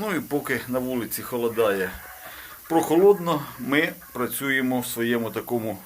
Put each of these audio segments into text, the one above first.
Ну і поки на вулиці холодає прохолодно, ми працюємо в своєму такому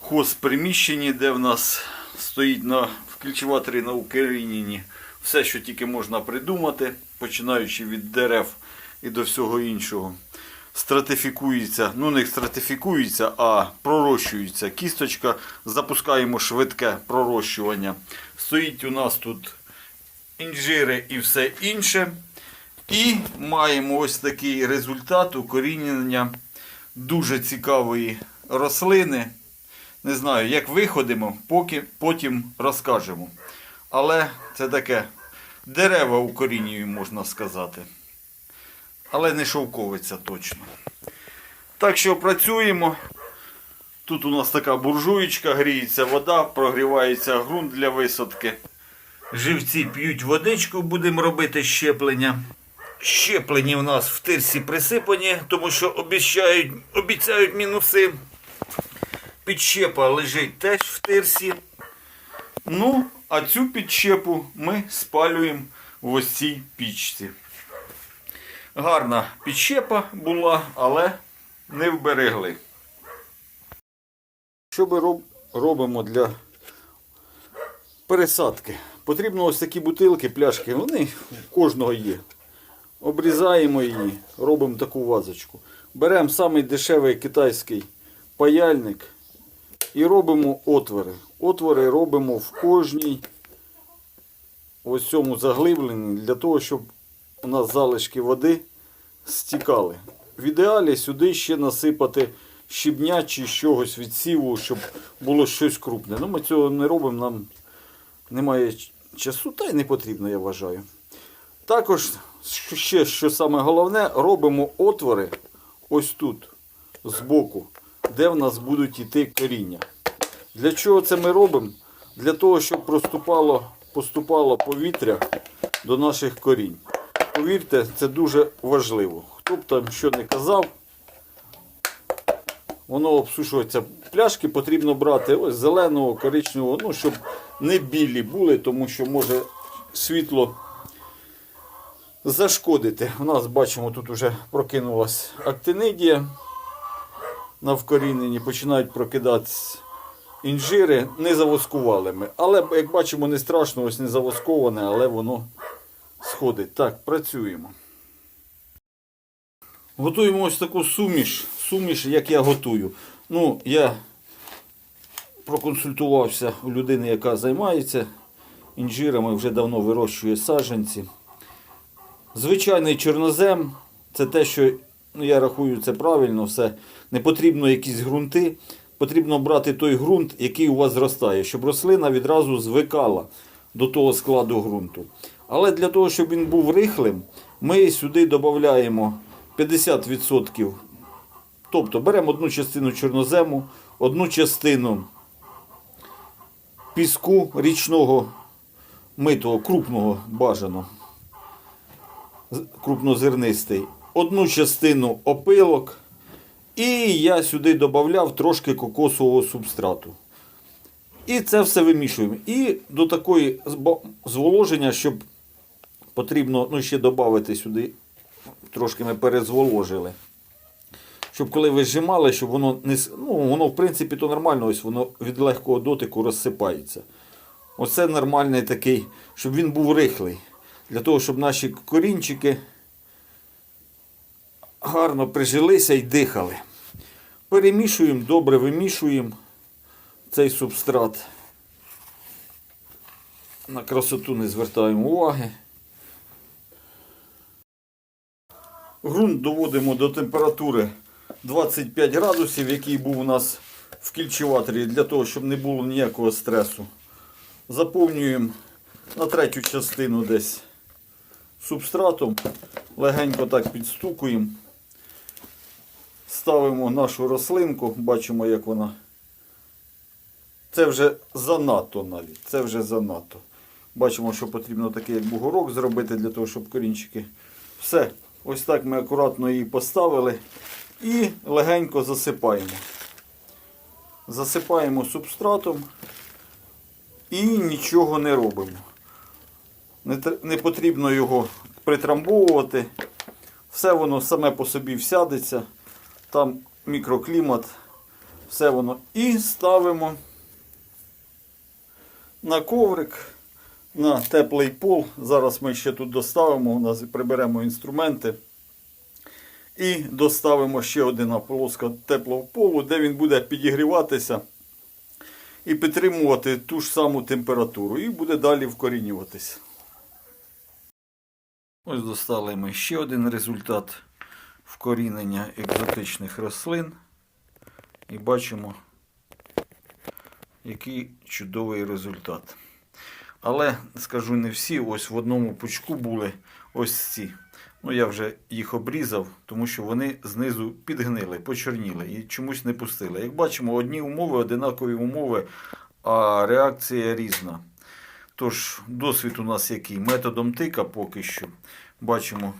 хозприміщенні, де в нас стоїть на в на Україні все, що тільки можна придумати, починаючи від дерев і до всього іншого. Стратифікується, ну не стратифікується, а пророщується кісточка. Запускаємо швидке пророщування. Стоїть у нас тут інжири і все інше. І маємо ось такий результат укорінення дуже цікавої рослини. Не знаю, як виходимо, поки потім розкажемо. Але це таке дерева укорінюємо, можна сказати. Але не шовковиця точно. Так що працюємо. Тут у нас така буржуєчка, гріється вода, прогрівається ґрунт для висадки. Живці п'ють водичку, будемо робити щеплення. Щеплені в нас в тирсі присипані, тому що обіцяють, обіцяють мінуси. Підщепа лежить теж в тирсі. Ну, а цю підщепу ми спалюємо в ось цій пічці. Гарна підщепа була, але не вберегли. Що ми роб- робимо для пересадки? Потрібно ось такі бутилки, пляшки, вони у кожного є. Обрізаємо її, робимо таку вазочку. Беремо самий дешевий китайський паяльник і робимо отвори. Отвори робимо в кожній ось цьому заглибленні для того, щоб у нас залишки води стікали. В ідеалі сюди ще насипати щебня чи чогось відсіву, щоб було щось крупне. Ну, ми цього не робимо, нам немає часу, та й не потрібно, я вважаю. Також ще, що саме головне, робимо отвори ось тут, збоку, де в нас будуть йти коріння. Для чого це ми робимо? Для того, щоб проступало, поступало повітря до наших корінь. Повірте, це дуже важливо. Хто б там що не казав, воно обсушується. Пляшки потрібно брати ось зеленого, коричневого, ну, щоб не білі були, тому що може світло зашкодити. У нас бачимо, тут вже прокинулась актинидія на вкоріненні, починають прокидатись інжири. Не завоскували ми. Але, як бачимо, не страшно, ось не завосковане, але воно сходить. Так, працюємо. Готуємо ось таку суміш. Суміш, як я готую. Ну, я проконсультувався у людини, яка займається інжирами, вже давно вирощує саджанці. Звичайний чорнозем це те, що ну, я рахую, це правильно все. Не потрібно якісь ґрунти. Потрібно брати той ґрунт, який у вас зростає, щоб рослина відразу звикала до того складу ґрунту. Але для того, щоб він був рихлим, ми сюди додаємо 50%. Тобто беремо одну частину чорнозему, одну частину піску річного митого, крупного бажано, з- крупнозернистий, одну частину опилок. І я сюди додавав трошки кокосового субстрату. І це все вимішуємо. І до такої зволоження, щоб потрібно ну, ще додати сюди, трошки ми перезволожили. Щоб коли ви зжимали, щоб воно не ну, воно в принципі то нормально, ось воно від легкого дотику розсипається. Оце нормальний такий, щоб він був рихлий. Для того, щоб наші корінчики гарно прижилися і дихали. Перемішуємо, добре вимішуємо цей субстрат. На красоту не звертаємо уваги. Грунт доводимо до температури 25 градусів, який був у нас в кільчеваторі, для того, щоб не було ніякого стресу. Заповнюємо на третю частину десь субстратом, легенько так підстукуємо. Ставимо нашу рослинку, бачимо, як вона. Це вже занадто навіть. Це вже занадто. Бачимо, що потрібно такий як бугорок зробити для того, щоб корінчики. Все. Ось так ми акуратно її поставили і легенько засипаємо. Засипаємо субстратом і нічого не робимо. Не, потрібно його притрамбовувати. Все воно саме по собі всядеться. Там мікроклімат, все воно. І ставимо на коврик, на теплий пол. Зараз ми ще тут доставимо, у нас приберемо інструменти. І доставимо ще один полоска теплого полу, де він буде підігріватися і підтримувати ту ж саму температуру. І буде далі вкорінюватися. Ось достали ми ще один результат вкорінення екзотичних рослин. І бачимо, який чудовий результат. Але скажу не всі, ось в одному пучку були ось ці. Ну, я вже їх обрізав, тому що вони знизу підгнили, почорніли і чомусь не пустили. Як бачимо, одні умови, одинакові умови, а реакція різна. Тож, досвід у нас який? Методом тика поки що. Бачимо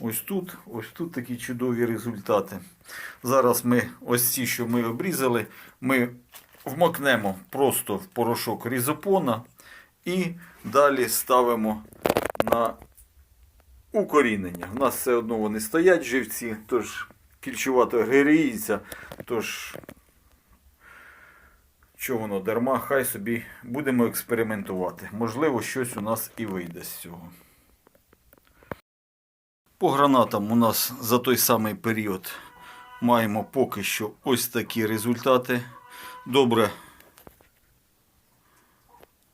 ось тут, ось тут такі чудові результати. Зараз ми ось ці, що ми обрізали, ми вмокнемо просто в порошок різопона і далі ставимо на укорінення. У нас все одно вони стоять живці, тож кільчувато гріється, тож що воно дарма, хай собі будемо експериментувати. Можливо, щось у нас і вийде з цього. По гранатам у нас за той самий період маємо поки що ось такі результати. Добре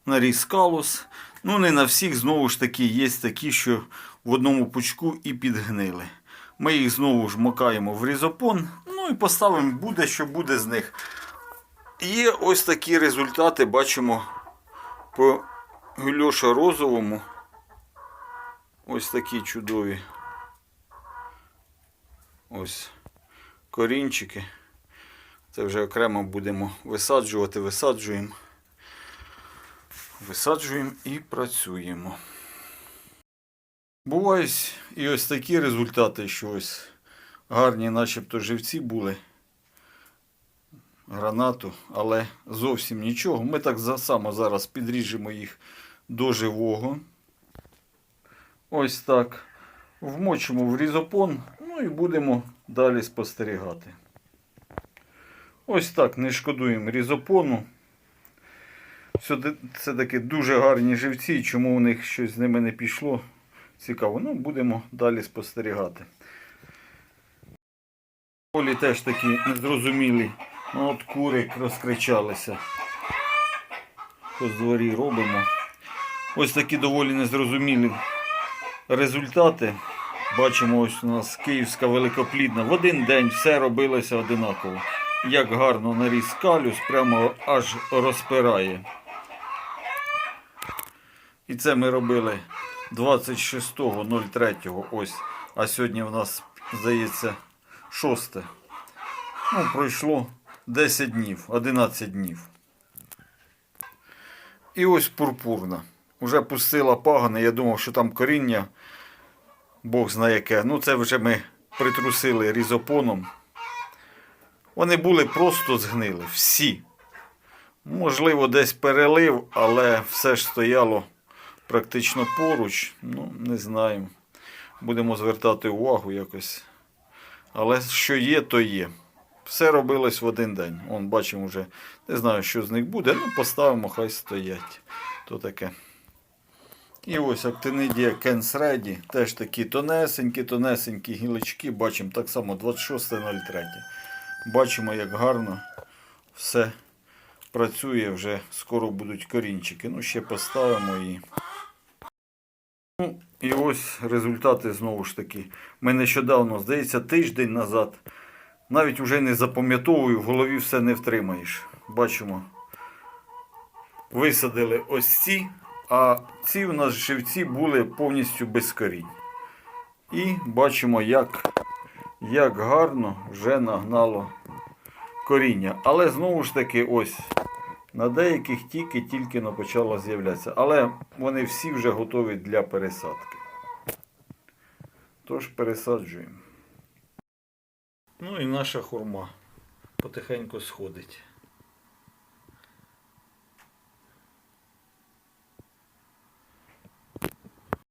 наріс калус. Ну, не на всіх, знову ж таки, є такі, що в одному пучку і підгнили. Ми їх знову ж макаємо в різопон, ну і поставимо буде, що буде з них. Є ось такі результати, бачимо по гульоша розовому. Ось такі чудові. Ось корінчики. Це вже окремо будемо висаджувати, висаджуємо. Висаджуємо і працюємо. Бувають і ось такі результати, що ось гарні начебто живці були. Гранату, але зовсім нічого. Ми так само зараз підріжемо їх до живого. Ось так. Вмочимо в різопон, ну і будемо далі спостерігати. Ось так не шкодуємо різопону. Це таки дуже гарні живці. Чому у них щось з ними не пішло? Цікаво. Ну, будемо далі спостерігати. Полі теж такі незрозумілі. Ну, от кури розкричалися. По дворі робимо. Ось такі доволі незрозумілі результати. Бачимо, ось у нас київська великоплідна. В один день все робилося одинаково. Як гарно наріс калюс, прямо аж розпирає. І це ми робили 26.03. Ось. А сьогодні в нас, здається, 6. Ну, пройшло 10 днів, 11 днів. І ось пурпурна. Уже пустила пагони. Я думав, що там коріння, Бог знає яке. Ну, це вже ми притрусили різопоном. Вони були просто згнили. Всі. Можливо, десь перелив, але все ж стояло практично поруч. Ну, не знаю. Будемо звертати увагу якось. Але що є, то є. Все робилось в один день. Он бачимо вже, не знаю, що з них буде. Ну, поставимо, хай стоять. То таке. І ось актинидія Кенсреді. Теж такі тонесенькі, тонесенькі гілочки. Бачимо так само 26.03. Бачимо, як гарно все працює, вже скоро будуть корінчики. Ну, ще поставимо її. Ну, і ось результати знову ж таки. Ми нещодавно, здається, тиждень назад. Навіть вже не запам'ятовую, в голові все не втримаєш. Бачимо. Висадили ось ці, а ці у нас живці були повністю без корінь. І бачимо, як, як гарно вже нагнало коріння. Але знову ж таки, ось на деяких тільки-тільки почало з'являтися. Але вони всі вже готові для пересадки. Тож пересаджуємо. Ну і наша хурма потихеньку сходить.